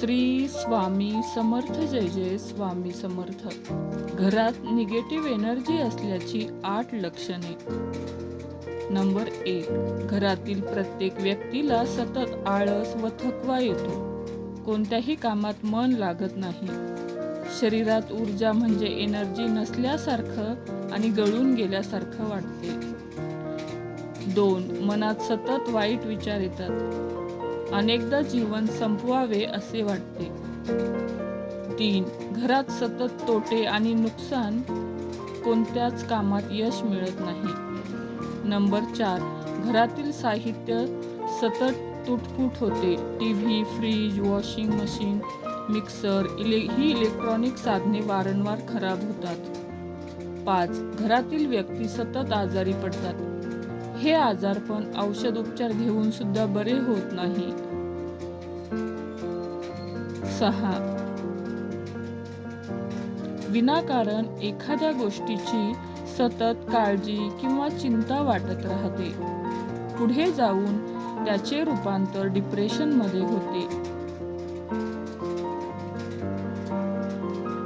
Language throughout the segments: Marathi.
श्री स्वामी समर्थ जय जय स्वामी समर्थ. घरात निगेटिव्ह एनर्जी असल्याची आठ लक्षणे. नंबर एक घरातील प्रत्येक व्यक्तीला सतत आळस व थकवा येतो. कोणत्याही कामात मन लागत नाही. शरीरात ऊर्जा म्हणजे एनर्जी नसल्यासारखं आणि गळून गेल्यासारखं वाटते. दोन मनात सतत वाईट विचार येतात. अनेकदा जीवन संपवावे असे वाटते. तीन घरात सतत तोटे आणि नुकसान कोणत्याच कामात यश मिळत नाही. नंबर चार घरातील साहित्य सतत तुटफूट होते. T V fridge washing machine mixer इले ही इलेक्ट्रॉनिक साधने वारंवार खराब होतात. पाच घरातील व्यक्ती सतत आजारी पडतात. हे आजारपण औषध उपचार घेऊन सुद्धा बरे होत नाही. सहा. विनाकारण एखाद्या गोष्टीची सतत काळजी किंवा चिंता वाटत राहते. पुढे जाऊन त्याचे रूपांतर डिप्रेशनमध्ये होते.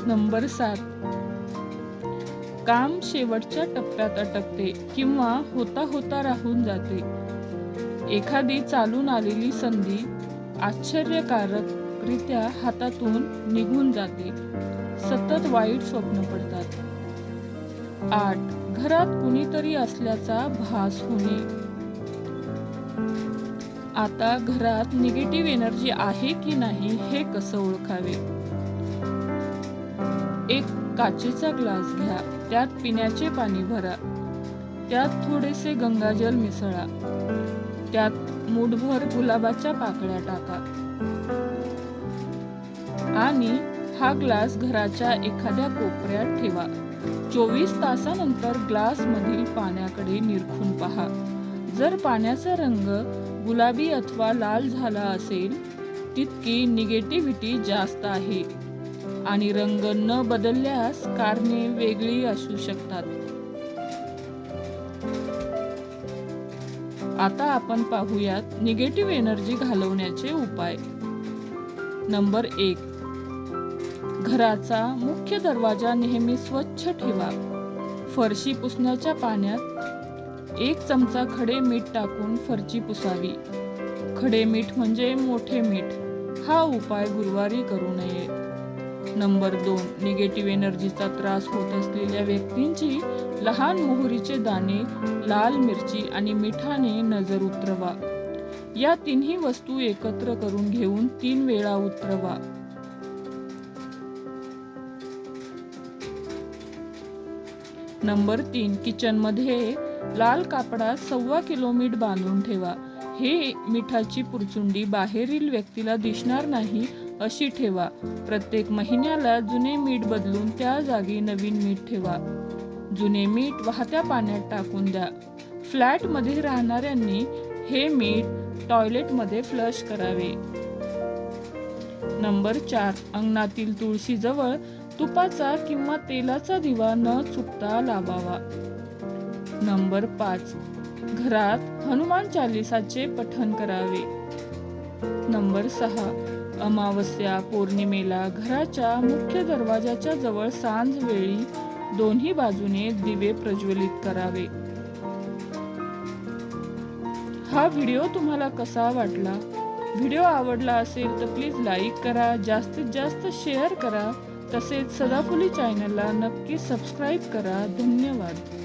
नंबर सात. काम शेवटच्या टप्प्यात अटकते किंवा होता होता राहून जाते. एखादी चालून आलेली संधी आश्चर्यकारकरित्या हातातून निघून जाते. सतत वाईट स्वप्न पडतात. आठ घरात कुणीतरी असल्याचा भास होणे. आता घरात निगेटिव्ह एनर्जी आहे की नाही हे कसं ओळखावे? एक काचेचा ग्लास घ्या त्यात पिण्याचे पाणी भरा त्यात थोडेसे गंगाजल मिसळा त्यात मुठभर गुलाबाच्या पाकळ्या टाका. आणि हा ग्लास घराच्या एखाद्या कोपऱ्यात ठेवा. चोवीस तासानंतर ग्लास मधील पाण्याकडे निरखून पहा. जर पाण्याचा रंग गुलाबी अथवा लाल झाला असेल तितकी निगेटिव्हिटी जास्त आहे. आणि रंग न बदलल्यास कारणे वेगळी असू शकतात. आता आपण पाहूयात निगेटिव्ह एनर्जी घालवण्याचे उपाय. नंबर एक. घराचा मुख्य दरवाजा नेहमी स्वच्छ ठेवा. फरशी पुसण्याच्या पाण्यात एक चमचा खडे मीठ टाकून फरची पुसावी. खडे मीठ म्हणजे मोठे मीठ. हा उपाय गुरुवारी करू नये. नंबर दोन निगेटिव्ह एनर्जीचा त्रास होत असलेल्या व्यक्तींची लहान मोहरीचे दाणे लाल मिरची आणि मिठाने नजर उतरवा. या तिन्ही वस्तू एकत्र करून घेऊन तीन वेळा उतरवा. नंबर तीन किचनमध्ये लाल कापडात सव्वा किलोमीटर बांधून ठेवा. हे मिठाची पुरचुंडी बाहेरील व्यक्तीला दिसणार नाही अशी ठेवा. प्रत्येक महिन्याला जुने मीठ बदलून त्या जागी नवीन मीठ ठेवा. जुने मीठ वाहत्या पाण्यात टाकून द्या. फ्लॅटमध्ये राहणाऱ्यांनी हे मीठ टॉयलेटमध्ये फ्लश करावे. नंबर चार अंगणातील तुळशी जवळ तुपाचा किंवा तेलाचा दिवा न चुकता लावावा. नंबर पाच घरात हनुमान चालिसाचे पठण करावे. नंबर सहा अमावस्या पौर्णिमेला घराच्या मुख्य दरवाजाच्या जवळ सांज वेळी दोन्ही बाजूने दिवे प्रज्वलित करावे. हा व्हिडिओ तुम्हाला कसा वाटला? व्हिडिओ आवडला असेल तर प्लीज लाईक करा जास्तीत जास्त शेअर करा तसेच सदाफुली चॅनलला नक्की सबस्क्राईब करा. धन्यवाद.